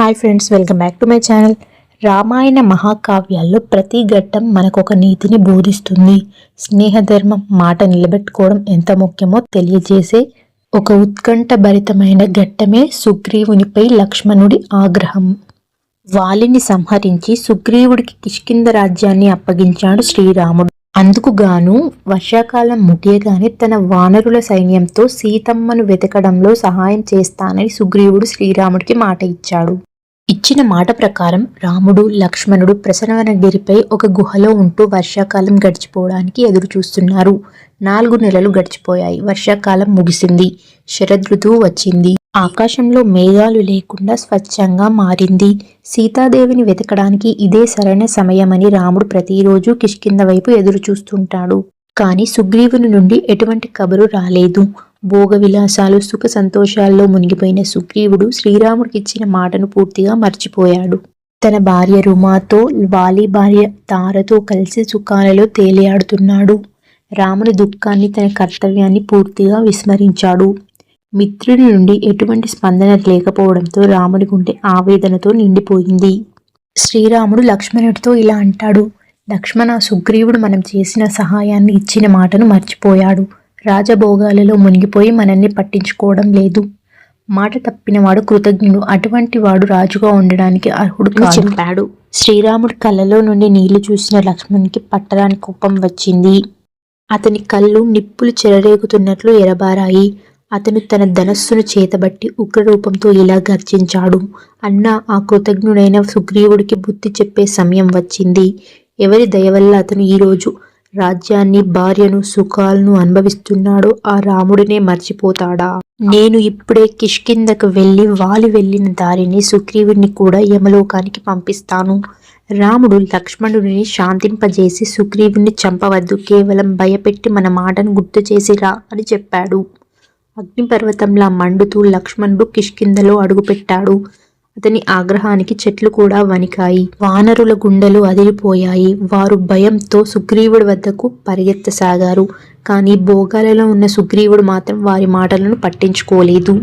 Hi friends welcome back to my channel Ramayana మహాకావ్యాల్లో ప్రతి ఘట్టం మనకు ఒక నీతిని బోధిస్తుంది. స్నేహధర్మం మాట నిలబెట్టుకోవడం ఎంత ముఖ్యమో తెలియజేసే ఒక ఉత్కంఠభరితమైన ఘట్టమే సుగ్రీవునిపై లక్ష్మణుడి ఆగ్రహం. వాలిని సంహరించి సుగ్రీవుడికి కిష్కింద రాజ్యాన్ని అప్పగించాడు శ్రీరాముడు. అందుకు గాను వర్షాకాలం ముగియగానే తన వానరుల సైన్యంతో సీతమ్మను వెతకడంలో సహాయం చేస్తానని సుగ్రీవుడు శ్రీరాముడికి మాట ఇచ్చాడు. ఇచ్చిన మాట ప్రకారం రాముడు లక్ష్మణుడు ప్రసన్నగిరిపై ఒక గుహలో ఉంటూ వర్షాకాలం గడిచిపోవడానికి ఎదురు చూస్తున్నారు నాలుగు నెలలు గడిచిపోయాయి. వర్షాకాలం ముగిసింది. శరదృతువు వచ్చింది. ఆకాశంలో మేఘాలు లేకుండా స్వచ్ఛంగా మారింది. సీతాదేవిని వెతకడానికి ఇదే సరైన సమయమని రాముడు ప్రతిరోజు కిష్కింద వైపు ఎదురు చూస్తుంటాడు కానీ సుగ్రీవుని నుండి ఎటువంటి కబరు రాలేదు. భోగ విలాసాలు సుఖ సంతోషాల్లో మునిగిపోయిన సుగ్రీవుడు శ్రీరాముడికి ఇచ్చిన మాటను పూర్తిగా మర్చిపోయాడు. తన భార్య రుమాతో వాలి భార్య తారతో కలిసి సుఖాలలో తేలియాడుతున్నాడు. రాముని దుఃఖాన్ని తన కర్తవ్యాన్ని పూర్తిగా విస్మరించాడు. మిత్రుడి నుండి ఎటువంటి స్పందన లేకపోవడంతో రాముని గుండె ఆవేదనతో నిండిపోయింది. శ్రీరాముడు లక్ష్మణుడితో ఇలా అంటాడు లక్ష్మణ సుగ్రీవుడు మనం చేసిన సహాయాన్ని ఇచ్చిన మాటను మర్చిపోయాడు. రాజభోగాలలో మునిగిపోయి మనల్ని పట్టించుకోవడం లేదు. మాట తప్పినవాడు కృతజ్ఞుడు. అటువంటి వాడు రాజుగా ఉండడానికి అర్హుడు చెప్పాడు. శ్రీరాముడి కళ్ళలో నుండి నీళ్ళు చూసిన లక్ష్మణునికి పట్టరాని కోపం వచ్చింది. అతని కళ్ళు నిప్పులు చెలరేగుతున్నట్లు ఎరబారాయి. అతను తన ధనస్సును చేతబట్టి ఉగ్రరూపంతో ఇలా గర్జించాడు. అన్న ఆ కృతజ్ఞుడైన సుగ్రీవుడికి బుద్ధి చెప్పే సమయం వచ్చింది. ఎవరి దయ వల్ల అతను ఈరోజు రాజ్యాన్ని భార్యను సుఖాలను అనుభవిస్తున్నాడో ఆ రాముడినే మర్చిపోతాడా? నేను ఇప్పుడే కిష్కిందకు వెళ్ళి వాలి వెళ్ళిన దారిని సుగ్రీవుడిని కూడా యమలోకానికి పంపిస్తాను. రాముడు లక్ష్మణుడిని శాంతింపజేసి సుగ్రీవుని చంపవద్దు కేవలం భయపెట్టి మన మాటను గుర్తు చేసిరా అని చెప్పాడు. అగ్నిపర్వతంలా మండుతూ లక్ష్మణుడు కిష్కిందలో అడుగుపెట్టాడు. అతని ఆగ్రహానికి చెట్లు కూడా వణికాయి. వానరుల గుండెలు అదిరిపోయాయి. వారు భయంతో సుగ్రీవుడి వద్దకు పరిగెత్తసాగారు. కానీ భోగాలలో ఉన్న సుగ్రీవుడు మాత్రం వారి మాటలను పట్టించుకోలేదు.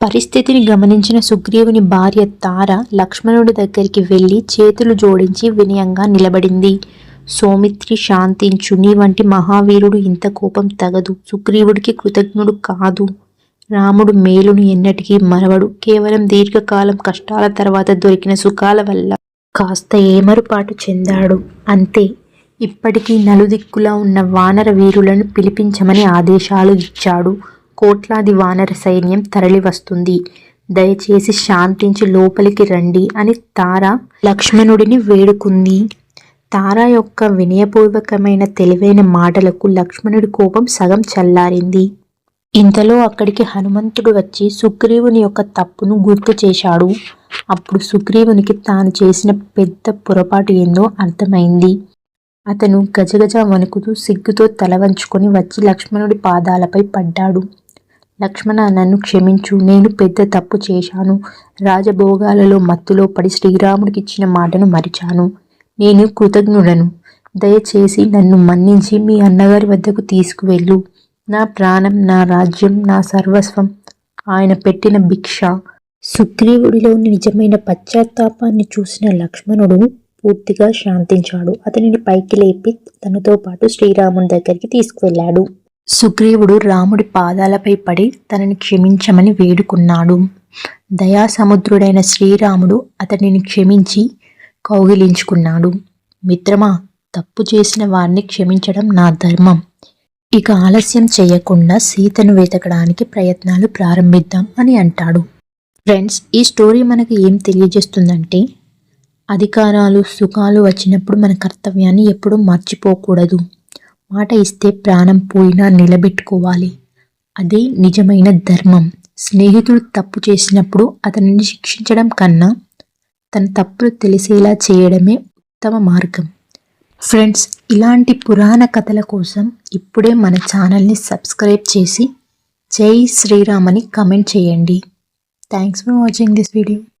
పరిస్థితిని గమనించిన సుగ్రీవుని భార్య తార లక్ష్మణుడి దగ్గరికి వెళ్ళి చేతులు జోడించి వినయంగా నిలబడింది. సోమిత్రి శాంతించు నీ వంటి మహావీరుడు ఇంత కోపం తగదు. సుగ్రీవుడికి కృతజ్ఞుడు కాదు. రాముడు మేలును ఎన్నటికీ మరవడు. కేవలం దీర్ఘకాలం కష్టాల తర్వాత దొరికిన సుఖాల వల్ల కాస్త ఏమరుపాటు చెందాడు. అంతే. ఇప్పటికీ నలుదిక్కులా ఉన్న వానర వీరులను పిలిపించమని ఆదేశాలు ఇచ్చాడు. కోట్లాది వానర సైన్యం తరలి వస్తుంది. దయచేసి శాంతించి లోపలికి రండి అని తార లక్ష్మణుడిని వేడుకుంది. తార యొక్క వినయపూర్వకమైన తెలివైన మాటలకు లక్ష్మణుడి కోపం సగం చల్లారింది. ఇంతలో అక్కడికి హనుమంతుడు వచ్చి సుగ్రీవుని యొక్క తప్పును గుర్తు చేశాడు. అప్పుడు సుగ్రీవునికి తాను చేసిన పెద్ద పొరపాటు ఏందో అర్థమైంది. అతను గజగజ వణుకుతూ సిగ్గుతో తల వంచుకొని వచ్చి లక్ష్మణుడి పాదాలపై పడ్డాడు. లక్ష్మణ నన్ను క్షమించు నేను పెద్ద తప్పు చేశాను. రాజభోగాలలో మత్తులో పడి శ్రీరాముడికి ఇచ్చిన మాటను మరిచాను. నేను కృతజ్ఞుడను. దయచేసి నన్ను మన్నించి మీ అన్నగారి వద్దకు తీసుకువెళ్ళు. నా ప్రాణం నా రాజ్యం నా సర్వస్వం ఆయన పెట్టిన భిక్ష. సుగ్రీవుడిలోని నిజమైన పశ్చాత్తాపాన్ని చూసిన లక్ష్మణుడు పూర్తిగా శాంతించాడు. అతనిని పైకి లేపి తనతో పాటు శ్రీరాముని దగ్గరికి తీసుకువెళ్ళాడు. సుగ్రీవుడు రాముడి పాదాలపై పడి తనని క్షమించమని వేడుకున్నాడు. దయాసముద్రుడైన శ్రీరాముడు అతనిని క్షమించి కౌగిలించుకున్నాడు. మిత్రమా తప్పు చేసిన వారిని క్షమించడం నా ధర్మం. ఇక ఆలస్యం చేయకుండా సీతను వెతకడానికి ప్రయత్నాలు ప్రారంభిద్దాం అని అంటాడు. ఫ్రెండ్స్ ఈ స్టోరీ మనకు ఏం తెలియజేస్తుందంటే అధికారాలు సుఖాలు వచ్చినప్పుడు మన కర్తవ్యాన్ని ఎప్పుడూ మర్చిపోకూడదు. మాట ఇస్తే ప్రాణం పోయినా నిలబెట్టుకోవాలి. అదే నిజమైన ధర్మం. స్నేహితుడు తప్పు చేసినప్పుడు అతనిని శిక్షించడం కన్నా తన తప్పులు తెలిసేలా చేయడమే ఉత్తమ మార్గం. ఫ్రెండ్స్ ఇలాంటి పురాణ కథల కోసం ఇప్పుడే మన ఛానల్ని సబ్స్క్రైబ్ చేసి జై శ్రీరామ్ అని కమెంట్ చేయండి. Thanks for watching this video